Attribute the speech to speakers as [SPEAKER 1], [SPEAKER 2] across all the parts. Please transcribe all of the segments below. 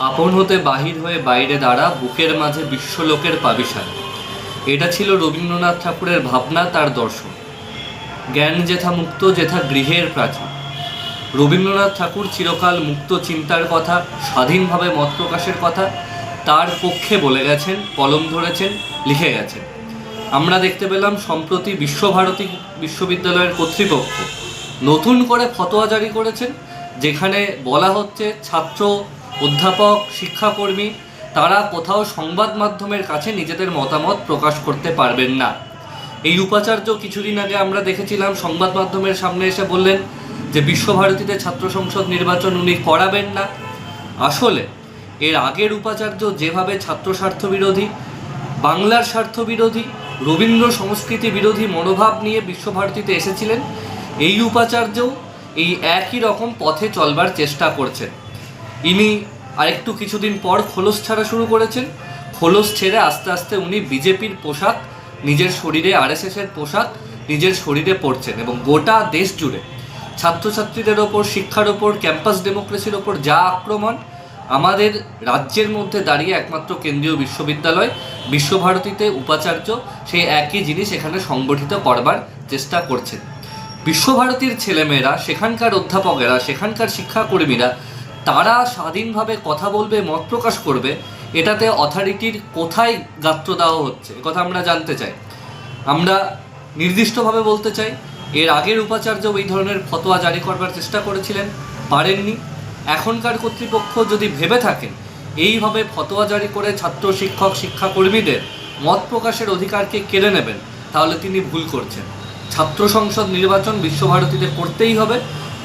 [SPEAKER 1] আপন হতে বাহির হয়ে বাইরে দাঁড়া বুকের মাঝে বিশ্বলোকের পাবিসার। এটা ছিল রবীন্দ্রনাথ ঠাকুরের ভাবনা, তার দর্শন। জ্ঞান যেথা মুক্ত, যেথা গৃহের প্রাচীন। রবীন্দ্রনাথ ঠাকুর চিরকাল মুক্ত চিন্তার কথা, স্বাধীনভাবে মত প্রকাশের কথা, তার পক্ষে বলে গেছেন, কলম ধরেছেন, লিখে গেছেন। আমরা দেখতে পেলাম, সম্প্রতি বিশ্বভারতী বিশ্ববিদ্যালয়ের কর্তৃপক্ষ নতুন করে ফতোয়া জারি করেছেন, যেখানে বলা হচ্ছে ছাত্র অধ্যাপক, শিক্ষাকর্মী, তারা কোথাও সংবাদ মাধ্যমের কাছে নিজেদের মতামত প্রকাশ করতে পারবেন না। এই উপাচার্য কিছুদিন আগে আমরা দেখেছিলাম, সংবাদ মাধ্যমের সামনে এসে বললেন যে বিশ্বভারতীতে ছাত্র সংসদ নির্বাচন উনি করাবেন না। আসলে এর আগের উপাচার্য যেভাবে ছাত্র স্বার্থ বিরোধী, বাংলার স্বার্থ বিরোধী, রবীন্দ্র সংস্কৃতি বিরোধী মনোভাব নিয়ে বিশ্বভারতীতে এসেছিলেন, এই উপাচার্যও এই একই রকম পথে চলবার চেষ্টা করছেন। ইনি আরেকটু কিছুদিন পর খোলস ছাড়া শুরু করেছেন। খোলস ছেড়ে আস্তে আস্তে উনি বিজেপির পোশাক, নিজের শরীরে আরএসএসের পোশাক, নিজের শরীরে পরছেন এবং গোটা দেশ জুড়ে। ছাত্রছাত্রীদের ওপর, শিক্ষার ওপর, ক্যাম্পাস ডেমোক্রেসির ওপর যা আক্রমণ, আমাদের রাজ্যের মধ্যে দাঁড়িয়ে একমাত্র কেন্দ্রীয় বিশ্ববিদ্যালয়, বিশ্বভারতীতে উপাচার্য, সেই একই জিনিস এখানে সংগঠিত করবার চেষ্টা করছেন। বিশ্বভারতীর ছেলেমেয়েরা, সেখানকার অধ্যাপকেরা, সেখানকার শিক্ষাকর্মীরা তারা স্বাধীনভাবে কথা বলবে, মত প্রকাশ করবে, এটাতে অথরিটির কোথায় গাত্র দেওয়া হচ্ছে কথা আমরা জানতে চাই। আমরা নির্দিষ্টভাবে বলতে চাই, এর আগের উপাচার্য এই ধরনের ফতোয়া জারি করবার চেষ্টা করেছিলেন, পারেননি। এখনকার কর্তৃপক্ষ যদি ভেবে থাকেন, এইভাবে ফতোয়া জারি করে ছাত্র শিক্ষক, শিক্ষাকর্মীদের মত প্রকাশের অধিকারকে কেড়ে নেবেন, তাহলে তিনি ভুল করছেন। ছাত্র সংসদ নির্বাচন বিশ্বভারতীতে করতেই হবে।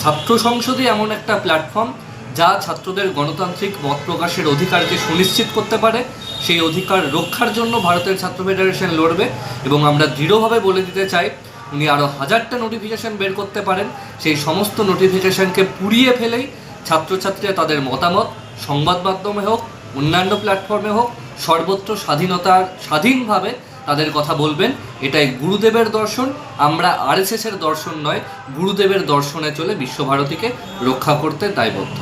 [SPEAKER 1] ছাত্র সংসদই এমন একটা প্ল্যাটফর্ম যা ছাত্রদের গণতান্ত্রিক মত প্রকাশের অধিকারকে সুনিশ্চিত করতে পারে, সেই অধিকার রক্ষার জন্য ভারতের ছাত্র ফেডারেশন লড়বে এবং আমরা দৃঢ়ভাবে বলে দিতে চাই, উনি আরও হাজারটা নোটিফিকেশন বের করতে পারেন। সেই সমস্ত নোটিফিকেশনকে পুড়িয়ে ফেলেই ছাত্রছাত্রীরা তাদের মতামত সংবাদ মাধ্যমে হোক, অন্যান্য প্ল্যাটফর্মে হোক, সর্বত্র স্বাধীনতার স্বাধীনভাবে তাদের কথা বলবেন। এটাই গুরুদেবের দর্শন, আমরা আর এর দর্শন নয়, গুরুদেবের দর্শনে চলে বিশ্বভারতীকে রক্ষা করতে দায়বদ্ধ।